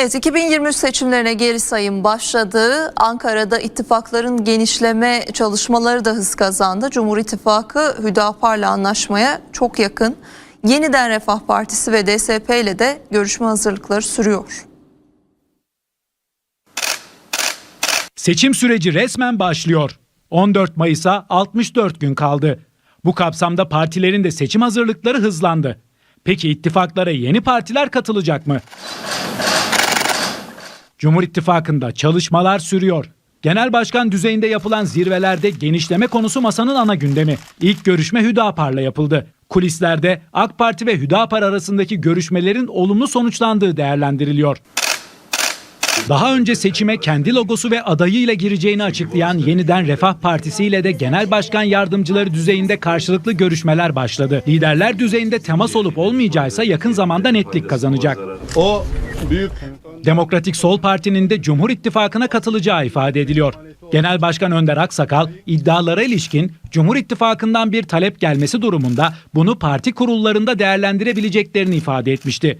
Evet 2023 seçimlerine geri sayım başladı. Ankara'da ittifakların genişleme çalışmaları da hız kazandı. Cumhur İttifakı Hüdapar'la anlaşmaya çok yakın. Yeniden Refah Partisi ve DSP ile de görüşme hazırlıkları sürüyor. Seçim süreci resmen başlıyor. 14 Mayıs'a 64 gün kaldı. Bu kapsamda partilerin de seçim hazırlıkları hızlandı. Peki ittifaklara yeni partiler katılacak mı? Cumhur İttifakı'nda çalışmalar sürüyor. Genel başkan düzeyinde yapılan zirvelerde genişleme konusu masanın ana gündemi. İlk görüşme Hüdapar'la yapıldı. Kulislerde AK Parti ve Hüdapar arasındaki görüşmelerin olumlu sonuçlandığı değerlendiriliyor. Daha önce seçime kendi logosu ve adayıyla gireceğini açıklayan Yeniden Refah Partisi ile de genel başkan yardımcıları düzeyinde karşılıklı görüşmeler başladı. Liderler düzeyinde temas olup olmayacaksa yakın zamanda netlik kazanacak. O büyük Demokratik Sol Parti'nin de Cumhur İttifakı'na katılacağı ifade ediliyor. Genel Başkan Önder Aksakal iddialara ilişkin Cumhur İttifakı'ndan bir talep gelmesi durumunda bunu parti kurullarında değerlendirebileceklerini ifade etmişti.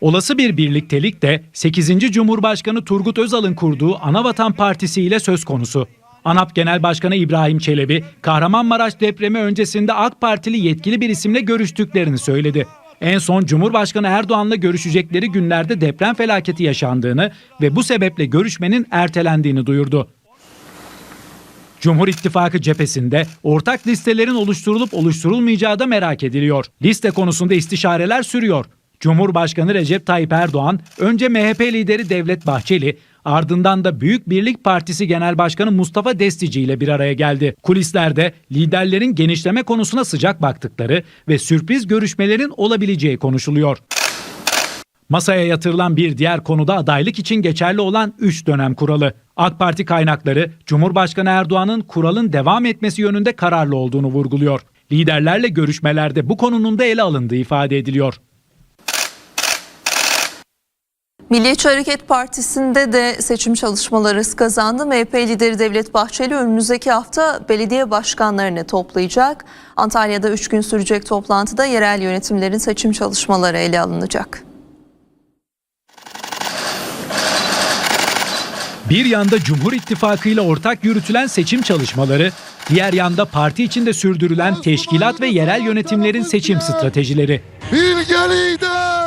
Olası bir birliktelik de 8. Cumhurbaşkanı Turgut Özal'ın kurduğu Anavatan Partisi ile söz konusu. ANAP Genel Başkanı İbrahim Çelebi, Kahramanmaraş depremi öncesinde AK Partili yetkili bir isimle görüştüklerini söyledi. En son Cumhurbaşkanı Erdoğan'la görüşecekleri günlerde deprem felaketi yaşandığını ve bu sebeple görüşmenin ertelendiğini duyurdu. Cumhur İttifakı cephesinde ortak listelerin oluşturulup oluşturulmayacağı da merak ediliyor. Liste konusunda istişareler sürüyor. Cumhurbaşkanı Recep Tayyip Erdoğan önce MHP lideri Devlet Bahçeli ardından da Büyük Birlik Partisi Genel Başkanı Mustafa Destici ile bir araya geldi. Kulislerde liderlerin genişleme konusuna sıcak baktıkları ve sürpriz görüşmelerin olabileceği konuşuluyor. Masaya yatırılan bir diğer konuda adaylık için geçerli olan 3 dönem kuralı. AK Parti kaynakları Cumhurbaşkanı Erdoğan'ın kuralın devam etmesi yönünde kararlı olduğunu vurguluyor. Liderlerle görüşmelerde bu konunun da ele alındığı ifade ediliyor. Milliyetçi Hareket Partisi'nde de seçim çalışmaları hız kazandı. MHP lideri Devlet Bahçeli önümüzdeki hafta belediye başkanlarını toplayacak. Antalya'da 3 gün sürecek toplantıda yerel yönetimlerin seçim çalışmaları ele alınacak. Bir yanda Cumhur İttifakı ile ortak yürütülen seçim çalışmaları, diğer yanda parti içinde sürdürülen teşkilat ve yerel yönetimlerin seçim stratejileri. bilge lider.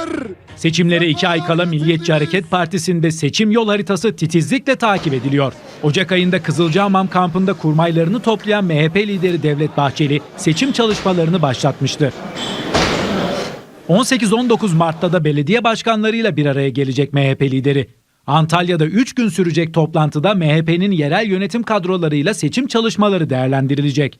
Seçimlere iki ay kala Milliyetçi Hareket Partisi'nde seçim yol haritası titizlikle takip ediliyor. Ocak ayında Kızılcahamam kampında kurmaylarını toplayan MHP lideri Devlet Bahçeli seçim çalışmalarını başlatmıştı. 18-19 Mart'ta da belediye başkanlarıyla bir araya gelecek MHP lideri. Antalya'da 3 gün sürecek toplantıda MHP'nin yerel yönetim kadrolarıyla seçim çalışmaları değerlendirilecek.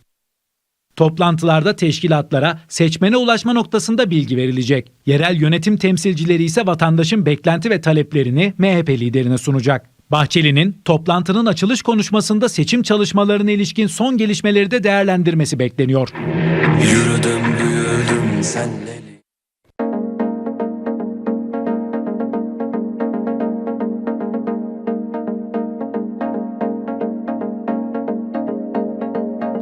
Toplantılarda teşkilatlara seçmene ulaşma noktasında bilgi verilecek. Yerel yönetim temsilcileri ise vatandaşın beklenti ve taleplerini MHP liderine sunacak. Bahçeli'nin toplantının açılış konuşmasında seçim çalışmalarına ilişkin son gelişmeleri de değerlendirmesi bekleniyor. Yürüdüm büyüdüm senle